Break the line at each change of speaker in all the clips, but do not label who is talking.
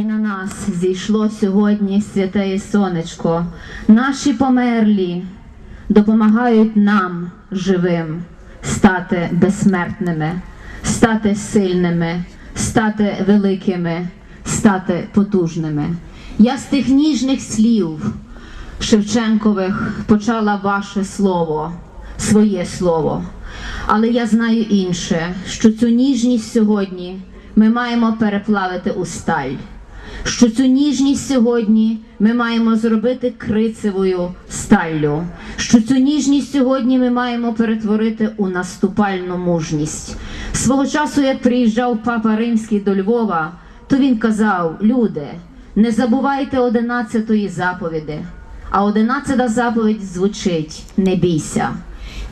І на нас зійшло сьогодні святе сонечко. Наші померлі допомагають нам живим стати безсмертними, стати сильними, стати великими, стати потужними. Я з тих ніжних слів Шевченкових почала ваше слово, своє слово. Але я знаю інше, що цю ніжність сьогодні ми маємо переплавити у сталь. Що цю ніжність сьогодні ми маємо зробити крицевою сталлю. Що цю ніжність сьогодні ми маємо перетворити у наступальну мужність. Свого часу, як приїжджав папа Римський до Львова, то він казав: люди, не забувайте одинадцятої заповіді. А одинадцята заповідь звучить: не бійся.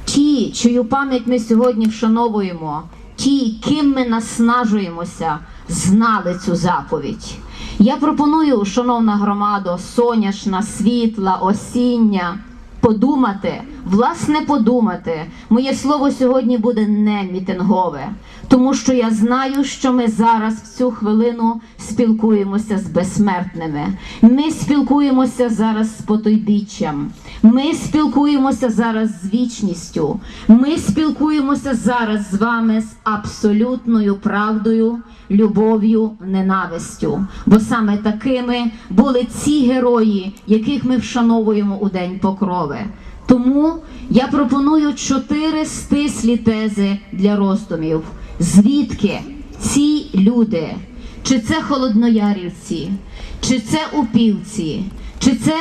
Ті, чию пам'ять ми сьогодні вшановуємо, ті, ким ми наснажуємося, знали цю заповідь. Я пропоную, шановна громадо, соняшна, світла, осіння, подумати, власне, подумати. Моє слово сьогодні буде не мітингове, тому що я знаю, що ми зараз в цю хвилину спілкуємося з безсмертними. Ми спілкуємося зараз з потойбіччям. Ми спілкуємося зараз з вічністю. Ми спілкуємося зараз з вами з абсолютною правдою, любов'ю, ненавистю. Бо саме такими були ці герої, яких ми вшановуємо у День Покрови. Тому я пропоную чотири стислі тези для роздумів. Звідки ці люди? Чи це холодноярівці, чи це упівці, чи це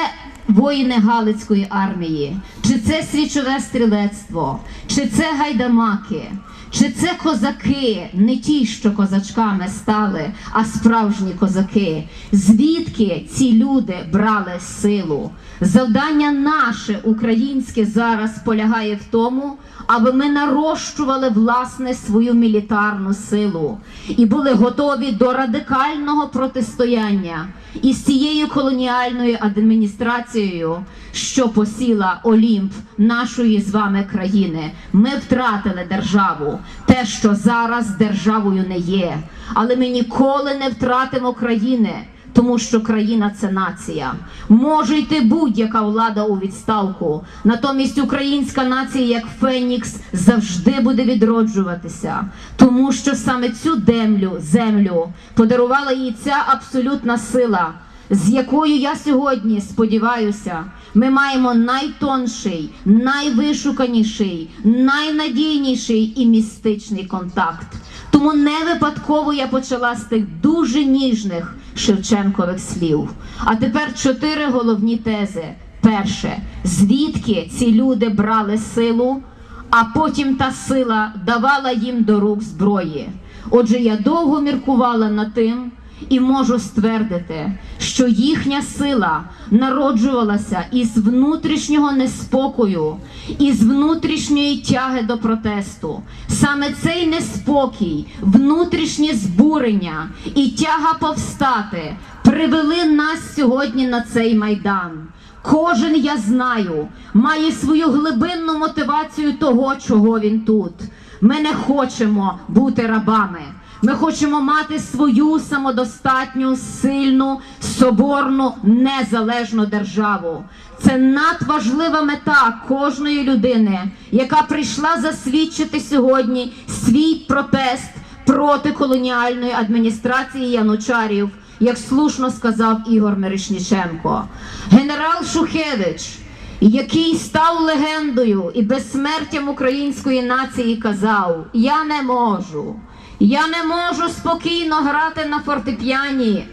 воїни Галицької армії, чи це свічове стрілецтво, чи це гайдамаки, чи це козаки, не ті, що козачками стали, а справжні козаки? Звідки ці люди брали силу? Завдання наше українське зараз полягає в тому, аби ми нарощували власне свою мілітарну силу і були готові до радикального протистояння із цією колоніальною адміністрацією, що посіла Олімп нашої з вами країни. Ми втратили державу, те, що зараз державою не є, але ми ніколи не втратимо країни. Тому що країна це нація. Може йти будь-яка влада у відставку. Натомість українська нація, як Фенікс, завжди буде відроджуватися. Тому що саме цю землю, землю подарувала їй ця абсолютна сила, з якою я сьогодні сподіваюся, ми маємо найтонший, найвишуканіший, найнадійніший і містичний контакт. Тому не випадково я почала з тих дуже ніжних Шевченкових слів. А тепер чотири головні тези. Перше, звідки ці люди брали силу, а потім та сила давала їм до рук зброї. Отже, я довго міркувала над тим і можу ствердити, що їхня сила народжувалася із внутрішнього неспокою, із внутрішньої тяги до протесту. Саме цей неспокій, внутрішнє збурення і тяга повстати привели нас сьогодні на цей майдан. Кожен, я знаю, має свою глибинну мотивацію того, чого він тут. Ми не хочемо бути рабами. Ми хочемо мати свою самодостатню, сильну, соборну, незалежну державу. Це надважлива мета кожної людини, яка прийшла засвідчити сьогодні свій протест проти колоніальної адміністрації янучарів, як слушно сказав Ігор Мирошніченко. Генерал Шухевич який став легендою і безсмертям української нації, казав: Я не можу, я не можу спокійно грати на фортепіані.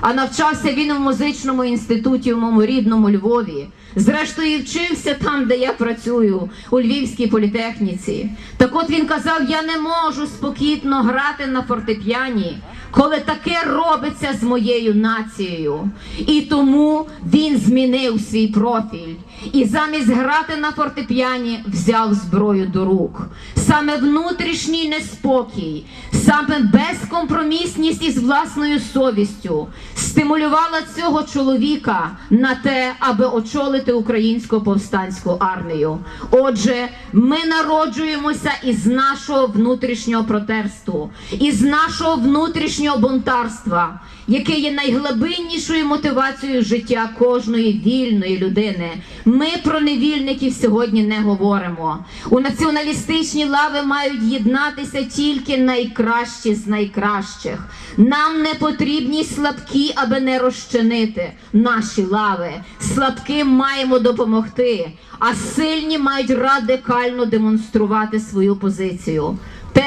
А навчався він у музичному інституті в моєму рідному Львові. Зрештою, вчився там, де я працюю, у Львівській політехніці. Так от він казав: я не можу спокійно грати на фортепіані, коли таке робиться з моєю нацією. І тому він змінив свій профіль. І замість грати на фортепіані взяв зброю до рук. Саме внутрішній неспокій, саме безкомпромісність із власною совістю стимулювала цього чоловіка на те, аби очолити українську повстанську армію. Отже, ми народжуємося із нашого внутрішнього протесту, із нашого внутрішнього бунтарства. яке є найглибиннішою мотивацією життя кожної вільної людини. Ми про невільників сьогодні не говоримо. У націоналістичні лави мають єднатися тільки найкращі з найкращих. Нам не потрібні слабкі, аби не розчинити наші лави. Слабким маємо допомогти, а сильні мають радикально демонструвати свою позицію.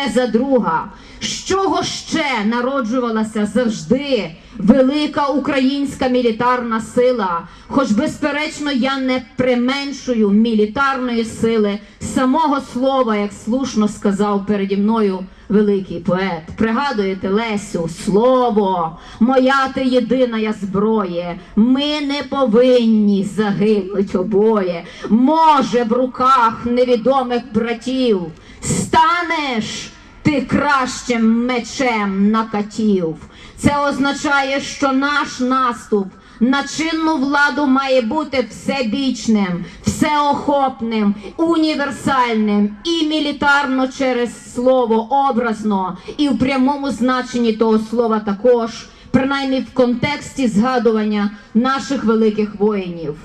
Теза друга. З чого ще народжувалася завжди велика українська мілітарна сила? Хоч, безперечно, я не применшую мілітарної сили самого слова, як слушно сказав переді мною великий поет. Пригадуєте Лесю, слово, моя ти єдина я зброє. Ми не повинні загинуть обоє. Може, в руках невідомих братів станеш ти кращим мечем на катів. Це означає, що наш наступ на чинну владу має бути всебічним, всеохопним, універсальним і мілітарно через слово образно, і в прямому значенні того слова також, принаймні в контексті згадування наших великих воїнів.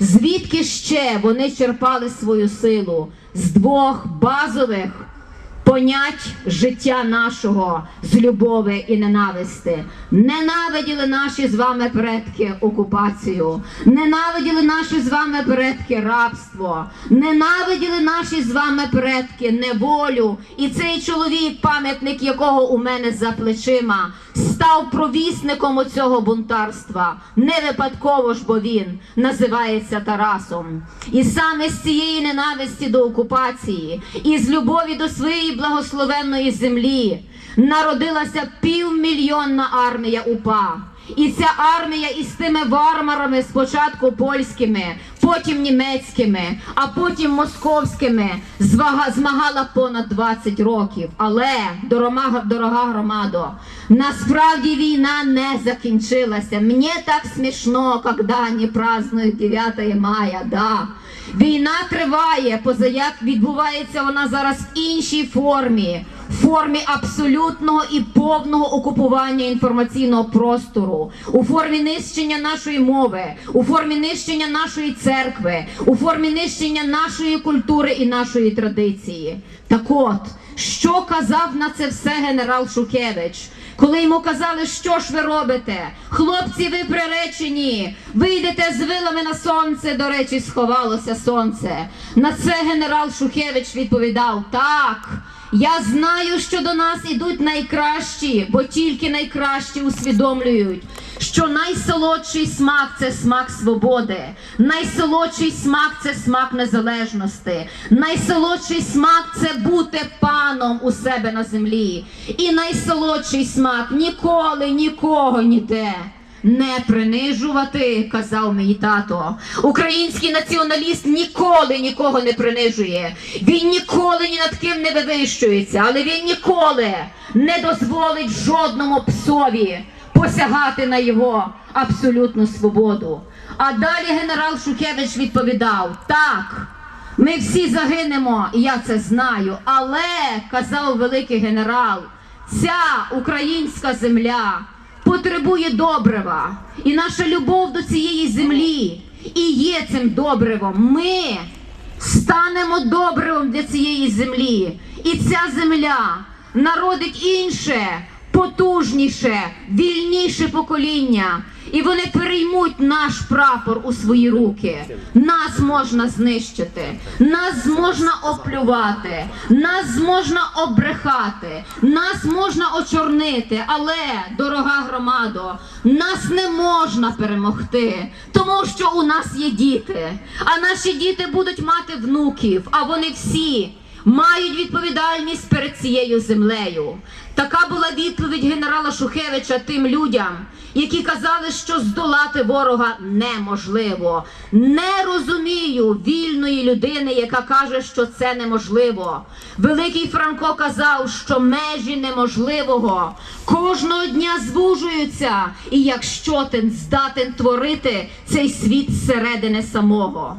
Звідки ще вони черпали свою силу? З двох базових понять життя нашого з любови і ненависти. Ненавиділи наші з вами предки окупацію, ненавиділи наші з вами предки рабство, ненавиділи наші з вами предки неволю. І цей чоловік, пам'ятник якого у мене за плечима, став провісником оцього бунтарства. Не випадково ж, бо він називається Тарасом. І саме з цієї ненависті до окупації і з любові до своєї благословенної землі народилася півмільйонна армія УПА. І ця армія із тими варварами, спочатку польськими, потім німецькими, а потім московськими, звага- змагала понад 20 років. Але, дорога, дорога громадо, насправді війна не закінчилася. Мені так смішно, коли вони празднують 9 мая. Да. Війна триває, поза як відбувається вона зараз в іншій формі, в формі абсолютного і повного окупування інформаційного простору, у формі нищення нашої мови, у формі нищення нашої церкви, у формі нищення нашої культури і нашої традиції. Так от, що казав на це все генерал Шухевич? Коли йому казали, що ж ви робите? Хлопці, ви приречені, вийдете з вилами на сонце, до речі, сховалося сонце. На це генерал Шухевич відповідав: так. Я знаю, що до нас ідуть найкращі, бо тільки найкращі усвідомлюють, що найсолодший смак це смак свободи, найсолодший смак це смак незалежності, найсолодший смак це бути паном у себе на землі. І найсолодший смак ніколи нікого ніде. Не принижувати, казав мій тато. Український націоналіст ніколи нікого не принижує. Він ніколи ні над ким не вивищується, але він ніколи не дозволить жодному псові посягати на його абсолютну свободу. А далі генерал Шухевич відповідав: так. Ми всі загинемо, я це знаю. Але казав великий генерал, ця українська земля потребує добрива. І наша любов до цієї землі і є цим добривом. Ми станемо добривом для цієї землі. І ця земля народить інше, потужніше, вільніше покоління. І вони переймуть наш прапор у свої руки. Нас можна знищити, нас можна оплювати, нас можна обрехати, нас можна очорнити. Але, дорога громадо, нас не можна перемогти, тому що у нас є діти. А наші діти будуть мати внуків, а вони всі мають відповідальність перед цією землею. Така була відповідь генерала Шухевича тим людям, які казали, що здолати ворога неможливо. Не розумію вільної людини, яка каже, що це неможливо. Великий Франко казав, що межі неможливого кожного дня звужуються, і якщо ти здатен творити цей світ зсередини самого.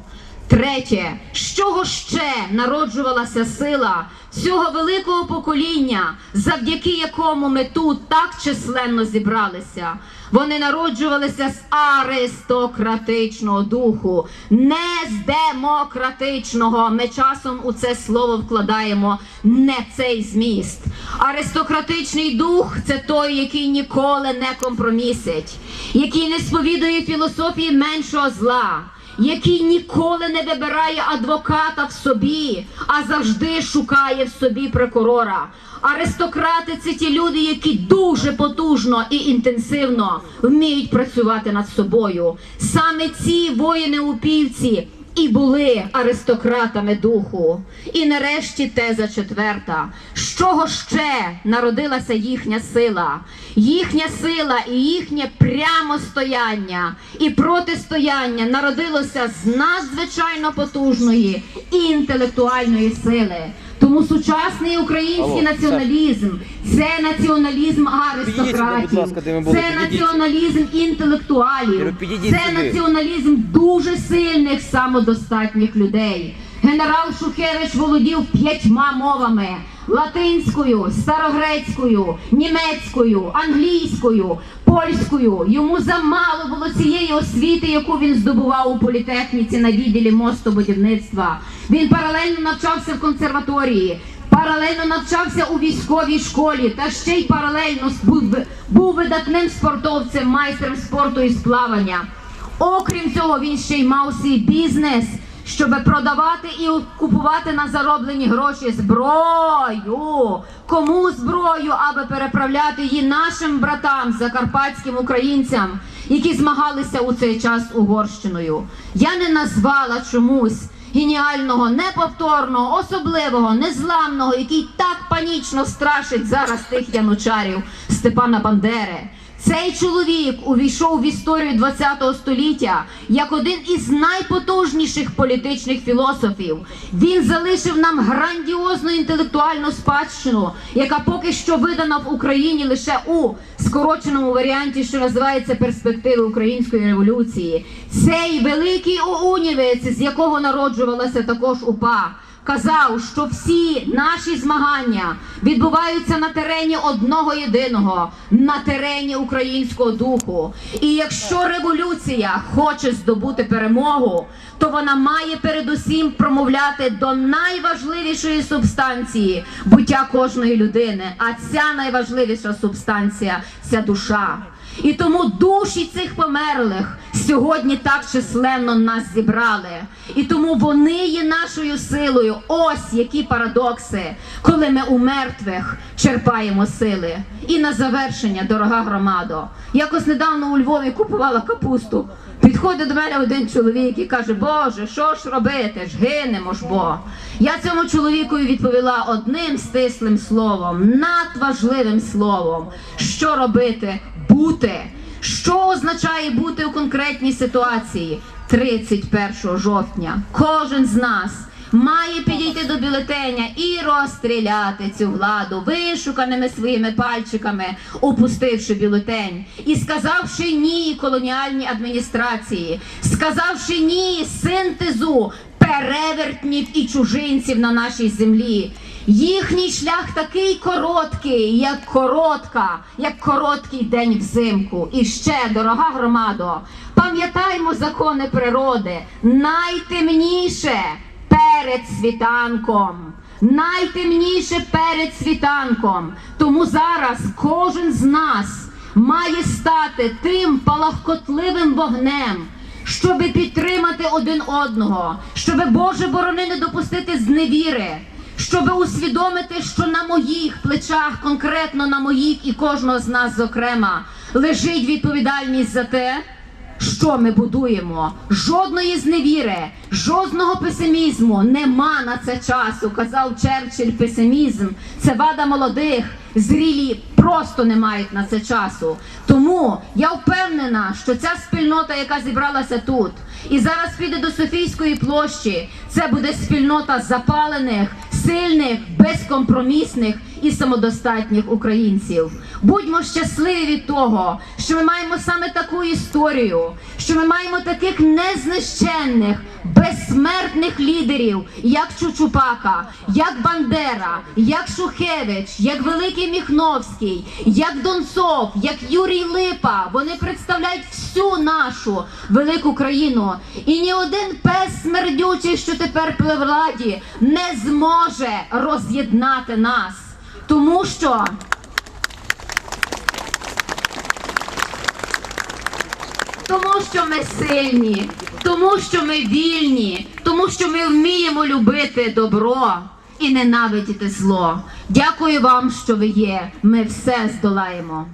Третє, з чого ще народжувалася сила цього великого покоління, завдяки якому ми тут так численно зібралися. Вони народжувалися з аристократичного духу, не з демократичного. Ми часом у це слово вкладаємо не цей зміст. Аристократичний дух це той, який ніколи не компромісить, який не сповідує філософії меншого зла. Який ніколи не вибирає адвоката в собі, а завжди шукає в собі прокурора. Аристократи це ті люди, які дуже потужно і інтенсивно вміють працювати над собою. Саме ці воїни-упівці і були аристократами духу. І нарешті теза четверта. З чого ще народилася їхня сила? Їхня сила і їхнє прямостояння і протистояння народилося з надзвичайно потужної інтелектуальної сили. Тому сучасний український
Алло,
націоналізм це націоналізм аристократів, це націоналізм інтелектуалів, це націоналізм дуже сильних самодостатніх людей. Генерал Шухевич володів п'ятьма мовами: латинською, старогрецькою, німецькою, англійською, польською. Йому замало було цієї освіти, яку він здобував у політехніці на відділі мостобудівництва. Він паралельно навчався в консерваторії. Паралельно навчався у військовій школі та ще й паралельно був, видатним спортовцем, майстром спорту із плавання. Окрім цього, він ще й мав свій бізнес, щоб продавати і купувати на зароблені гроші зброю. Кому зброю, аби переправляти її нашим братам, закарпатським українцям, які змагалися у цей час Угорщиною. Я не назвала чомусь геніального, неповторного, особливого, незламного, який так панічно страшить зараз тих янучарів Степана Бандери. Цей чоловік увійшов в історію ХХ століття як один із найпотужніших політичних філософів. Він залишив нам грандіозну інтелектуальну спадщину, яка поки що видана в Україні лише у скороченому варіанті, що називається перспективи української революції. Цей великий оунівець, з якого народжувалася також УПА казав, що всі наші змагання відбуваються на терені одного єдиного, на терені українського духу. І якщо революція хоче здобути перемогу, то вона має передусім промовляти до найважливішої субстанції буття кожної людини. А ця найважливіша субстанція це душа. І тому душі цих померлих сьогодні так численно нас зібрали. І тому вони є нашою силою. Ось які парадокси, коли ми у мертвих черпаємо сили. І на завершення, дорога громадо, якось недавно у Львові купувала капусту. Підходить до мене один чоловік і каже: Боже, що ж робити? Ж гинемо ж бо. Я цьому чоловікові відповіла одним стислим словом, надважливим словом. Що робити? Бути. Що означає бути у конкретній ситуації 31 жовтня? Кожен з нас має підійти до бюлетеня і розстріляти цю владу вишуканими своїми пальчиками, опустивши бюлетень, і сказавши ні колоніальній адміністрації, сказавши ні синтезу перевертнів і чужинців на нашій землі. Їхній шлях такий короткий, як коротка, як короткий день взимку. І ще, дорога громадо, пам'ятаймо закони природи. Найтемніше перед світанком. Найтемніше перед світанком. Тому зараз кожен з нас має стати тим палахкотливим вогнем, щоби підтримати один одного, щоби Боже борони не допустити зневіри, щоби усвідомити, що на моїх плечах, конкретно на моїх і кожного з нас, зокрема, лежить відповідальність за те, що ми будуємо? Жодної зневіри, жодного песимізму нема на це часу. Казав Черчилль, песимізм це вада молодих, зрілі просто не мають на це часу. Тому я впевнена, що ця спільнота, яка зібралася тут, і зараз піде до Софійської площі, це буде спільнота запалених, сильних, безкомпромісних і самодостатніх українців. Будьмо щасливі від того, що ми маємо саме таку історію, що ми маємо таких незнищенних, безсмертних лідерів, як Чучупака, як Бандера, як Шухевич, як Великий Міхновський, як Донцов, як Юрій Липа. Вони представляють всю нашу велику країну. І ні один пес смердючий, що тепер при владі, не зможе роз'єднати нас. Тому що Тому що ми сильні, тому що ми вільні, тому що ми вміємо любити добро і ненавидіти зло. Дякую вам, що ви є. Ми все здолаємо.